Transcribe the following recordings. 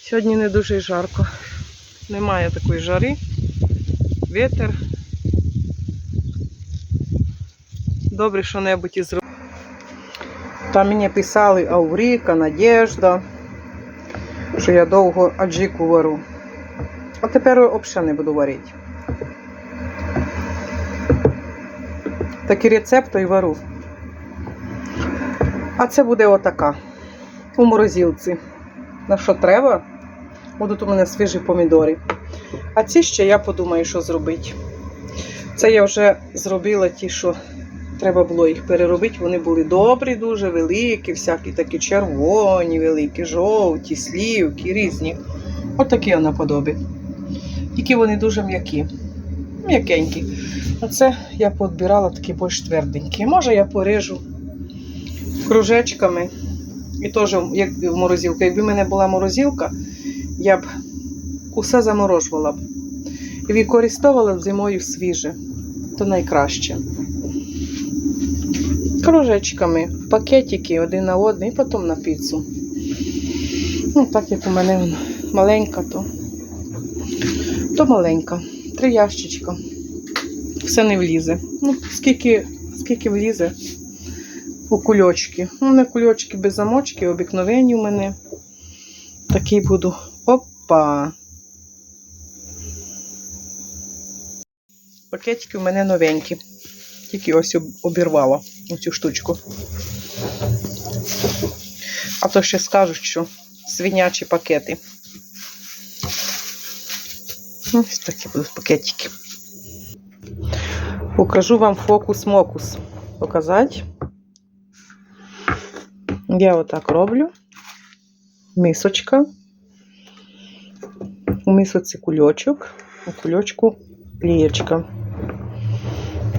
Сьогодні не дуже жарко. Немає такої жари. Вітер. Добре, що небудь і зробили. Там мені писали Ауріка, Надежда, що я довго аджику вару. А тепер взагалі не буду варити. Такі рецепти і вару. А це буде отака. У морозилці. На що треба? Будуть у мене свіжі помідори. А ці ще я подумаю, що зробити. Це я вже зробила ті, що треба було їх переробити. Вони були добрі, дуже великі, всякі такі червоні, великі, жовті, слівки, різні. Отакі наподобі. Тільки вони дуже м'які. М'якенькі. А це я подбирала такі більш тверденькі. Може, я порежу кружечками. І теж, як в морозилку. Якби в мене була морозилка, я б усе заморожувала б. І використовувала зимою свіже. То найкраще. Кружечками, пакетики один на один і потім на піцу. Ну, так як у мене маленька, то, то маленька. Три ящичка. Все не влізе. Ну, скільки, скільки влізе у кульочки. Ну, не кульочки без замочки, обикновені у мене. Такий буду. Опа! Пакетики у мене новенькі. Тільки ось обірвала оцю штучку. А то ще скажуть, що свинячі пакети. Ось такі будуть пакетики. Покажу вам фокус-мокус. Показати. Я отак роблю. Мисочка. У мисоці кульочок, у кульочку лієчка.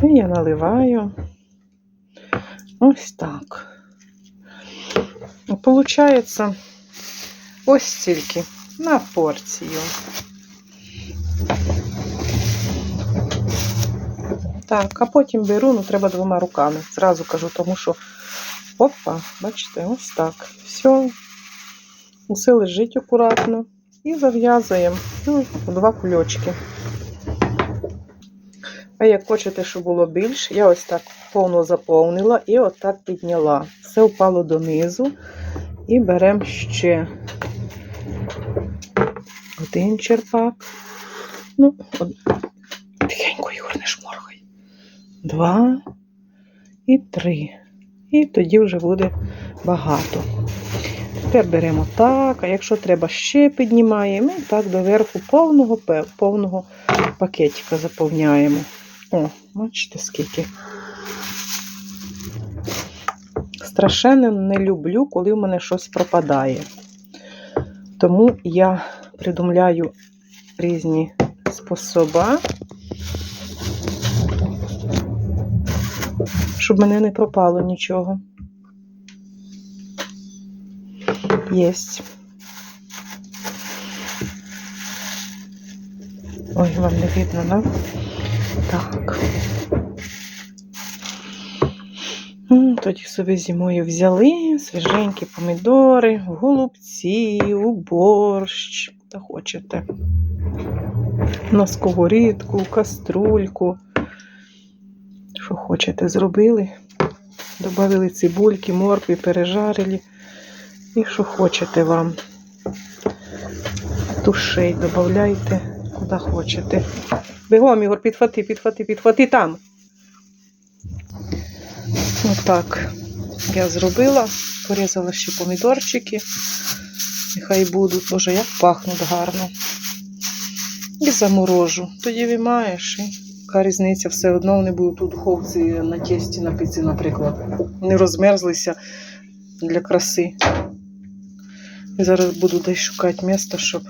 І я наливаю ось так. Получається ось стільки на порцію. Так, а потім беру, ну треба двома руками. Зразу кажу, тому що опа, бачите, ось так. Все. Усе лежить акуратно. І зав'язуємо ну, два кульочки. А як хочете, щоб було більше, я ось так повно заповнила і отак підняла. Все впало донизу. І беремо ще один черпак. Ну, од... тихенько, Юр, не шморгай. Два і три. І тоді вже буде багато. Тепер беремо так, а якщо треба ще піднімаємо, і так доверху повного, повного пакетика заповняємо. О, бачите, скільки. Страшенно не люблю, коли в мене щось пропадає. Тому я придумляю різні способи, щоб мене не пропало нічого. Єсть. Ой, вам не видно, да? Так. Тоді собі зимою взяли свіженькі помідори, голубці, у борщ, та хочете. На сковорідку, каструльку. Що хочете, зробили. Добавили цибульки, моркви, пережарили. І що хочете вам. Тушей додавайте, куди хочете. Бігом, Ігор, підхвати, підхвати, підхвати там. Отак я зробила. Порізала ще помідорчики. Нехай будуть, боже, як пахнуть гарно. І заморожу. Тоді виймаєш. І яка різниця все одно вони будуть у духовці на тесті на піці, наприклад. Не розмерзлися для краси. І зараз буду десь шукати місце, щоб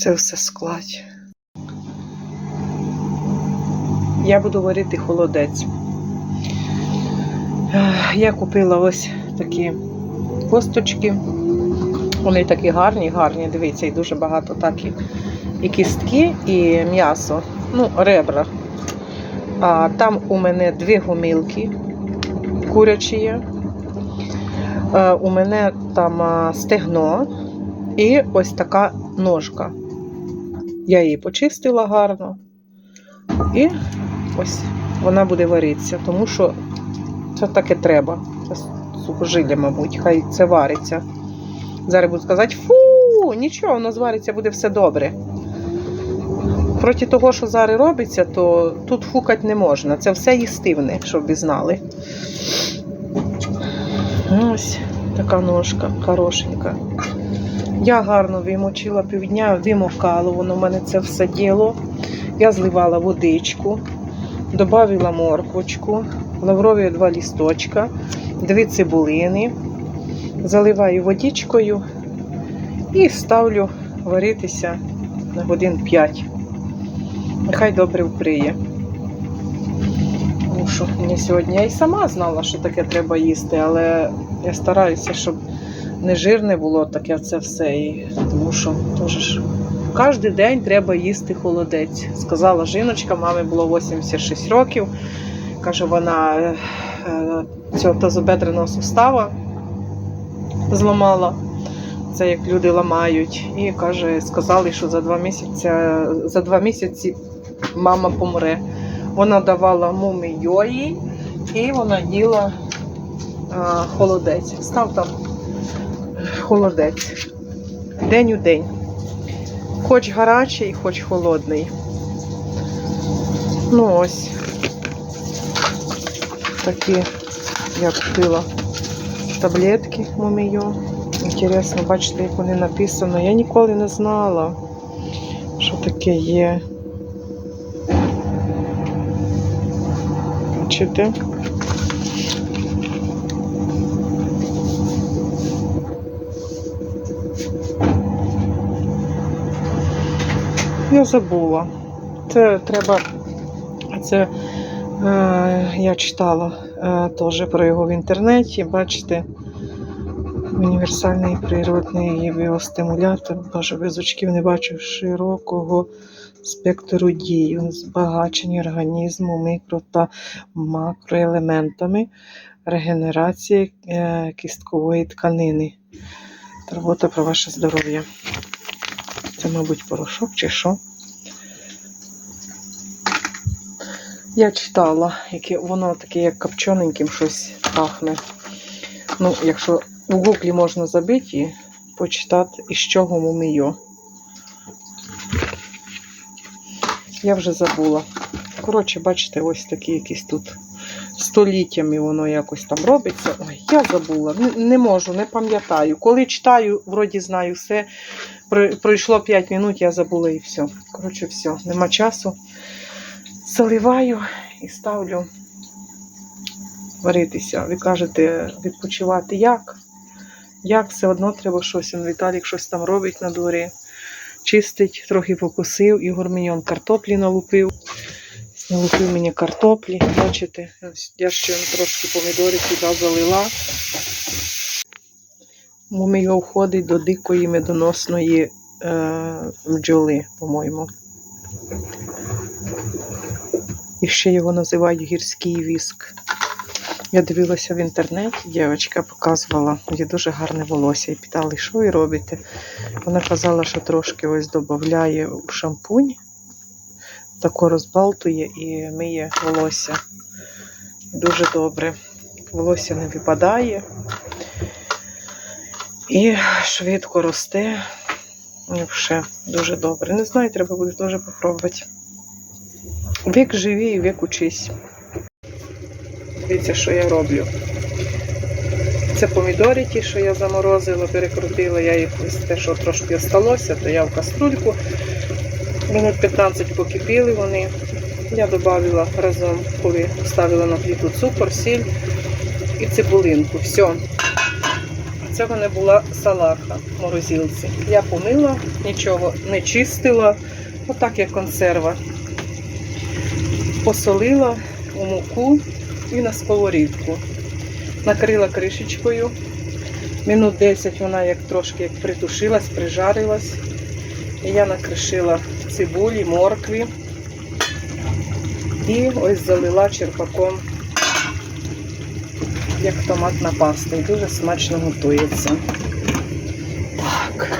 це все склати. Я буду варити холодець. Я купила ось такі косточки. Вони такі гарні, гарні. Дивіться, і дуже багато так і кістки, і м'ясо. Ну, ребра. А там у мене дві гумілки курячі є. Е, у мене там а, стегно і ось така ножка. Я її почистила гарно. І ось вона буде варитися, тому що це таке треба. Це сухожилля, мабуть, хай це вариться. Зараз буду сказати, фу, нічого, воно звариться, буде все добре. Проти того, що зараз робиться, то тут фукати не можна. Це все їстивне, щоб ви знали. Ось така ножка хорошенька. Я гарно вимочила півдня, вимокала, воно в мене це все діло. Я зливала водичку, додавила морквочку, лаврові два лісточка, дві цибулини, заливаю водичкою і ставлю варитися на годин 5. Нехай добре вприє. Тому що мені сьогодні я і сама знала, що таке треба їсти, але я стараюся, щоб не жирне було таке це все. І, тому що теж кожен день треба їсти холодець. Сказала жіночка, мамі було 86 років. Каже, вона е, е, цього тазобедреного сустава зламала. Це як люди ламають. І каже, сказали, що за два місяці, за два місяці мама помре. Вона давала мумі йої і вона їла а, холодець. Став там холодець. День у день. Хоч гарячий, хоч холодний. Ну ось. Такі я купила таблетки мумію. Інтересно, бачите, як вони написано. Я ніколи не знала, що таке є. Бачите? Я забула. Це треба. Це е, я читала е, теж про його в інтернеті. Бачите, універсальний природний біостимулятор. Боже, без очків не бачу широкого спектру дій, збагачення організму мікро та макроелементами, регенерації е, кісткової тканини. Турбота про ваше здоров'я. Це, мабуть, порошок чи що. Я читала, яке воно таке, як копчененьким щось пахне. Ну, якщо в гуглі можна забити почитати, із чого муміо. Я вже забула. Коротше, бачите, ось такі якісь тут століттями воно якось там робиться. Ой, я забула, не, не можу, не пам'ятаю. Коли читаю, вроді знаю все. Пройшло 5 минут, я забула і все. Коротше, все, нема часу. Заливаю і ставлю варитися. Ви кажете, відпочивати як? Як все одно треба щось. Он Віталік щось там робить на дворі. Чистить, трохи покусив, Ігор мені он картоплі налупив. Налупив мені картоплі. Бачите, я ще трошки помідорів туди залила. Муміо входить до дикої медоносної е, бджоли, по-моєму. І ще його називають гірський віск. Я дивилася в інтернеті, дівчинка показувала, є дуже гарне волосся. І питали, що ви робите? Вона казала, що трошки ось додає у шампунь, тако розбалтує і миє волосся. Дуже добре. Волосся не випадає і швидко росте. І все дуже добре. Не знаю, треба буде теж попробувати. Вік живі, вік учись. Дивіться, що я роблю. Це помідори ті, що я заморозила, перекрутила, я їх те, що трошки осталося, то я в каструльку. Минут 15 покипіли вони. Я додавила разом, коли ставила на плиту цукор, сіль і цибулинку. Все. Це в мене була салаха в морозилці. Я помила, нічого не чистила, отак як консерва. Посолила у муку і на сковорідку. Накрила кришечкою. Минут 10 вона як трошки як притушилась, прижарилась. І я накришила цибулі, моркві. І ось залила черпаком як томатна паста, і дуже смачно готується. Так.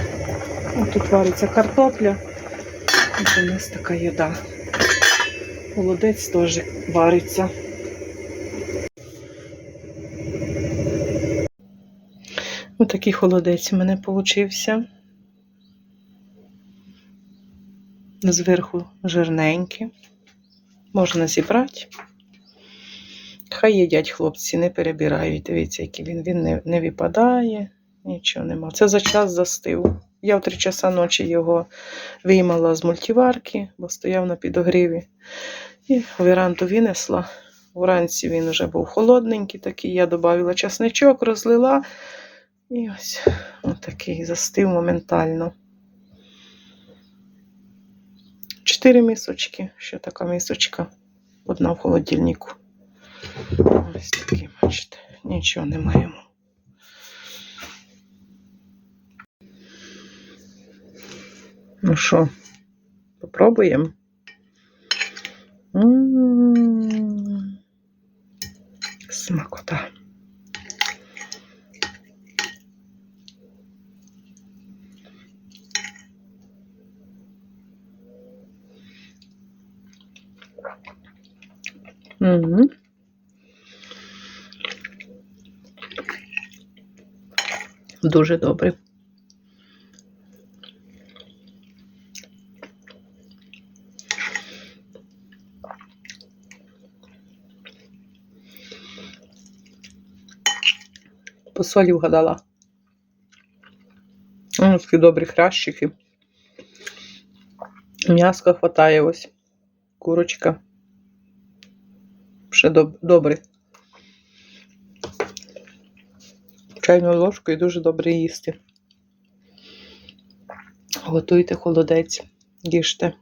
Ось Тут вариться картопля. Ось у нас така їда. Холодець теж вариться. Такий холодець у мене получився. Зверху жирненький. Можна зібрати. Хай їдять хлопці, не перебирають. Дивіться, який він. Він не, не випадає, нічого нема. Це за час застив. Я в 3 часа ночі його виймала з мультиварки, бо стояв на підогріві. І веранду винесла. Вранці він вже був холодненький, такий. Я додавила часничок, розлила. І ось отакий застив моментально. Чотири місочки. Ще така місочка. Одна в холодильнику. Ось такий, бачите, нічого не маємо. Ну що, попробуємо? Смакота. Дуже добре. По солі вгадала. Ось такі добрі хрящики. М'яска хватає ось. Курочка. Ще доб- добре. Чайною ложкою дуже добре їсти. Готуйте холодець, їжте.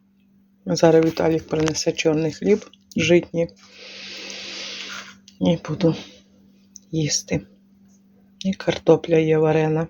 Зараз Віталік принесе чорний хліб, житній. І буду їсти. І картопля є варена.